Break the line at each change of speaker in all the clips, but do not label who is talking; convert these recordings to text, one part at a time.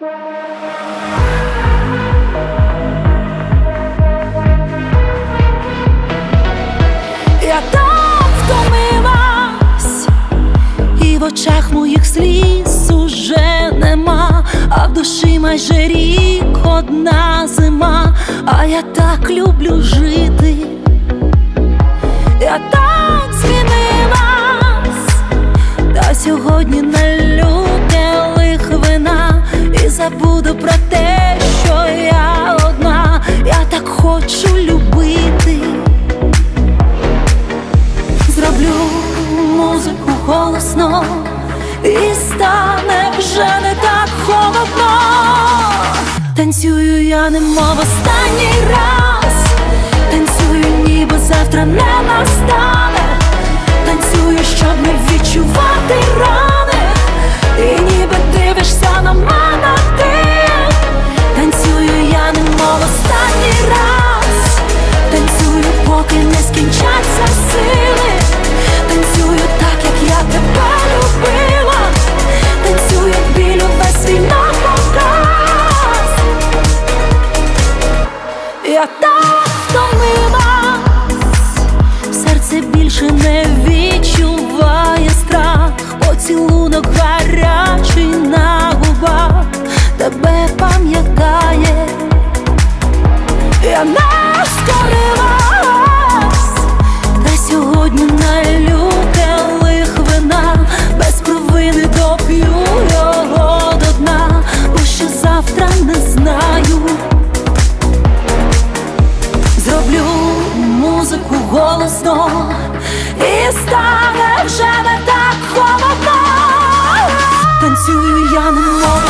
Я так втомилась, і в очах моїх сліз уже нема, а в душі майже рік одна зима, а я так люблю жити, я так змінилась, та сьогодні і забуду про те, що я одна, я так хочу любити. Зроблю музику голосно і стане вже не так холодно. Танцюю я немов останній раз, поцілунок гарячий на губах, тебе пам'ятає, я не скорилась, та сьогодні налю келих вина, без провини доп'ю його до дна, бо що завтра не знаю. Зроблю музику голосно і стане вже не. Танцюю я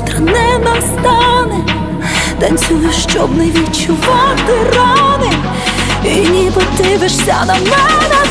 завтра не настане. Танцюю, щоб не відчувати рани, і ніби дивишся на мене.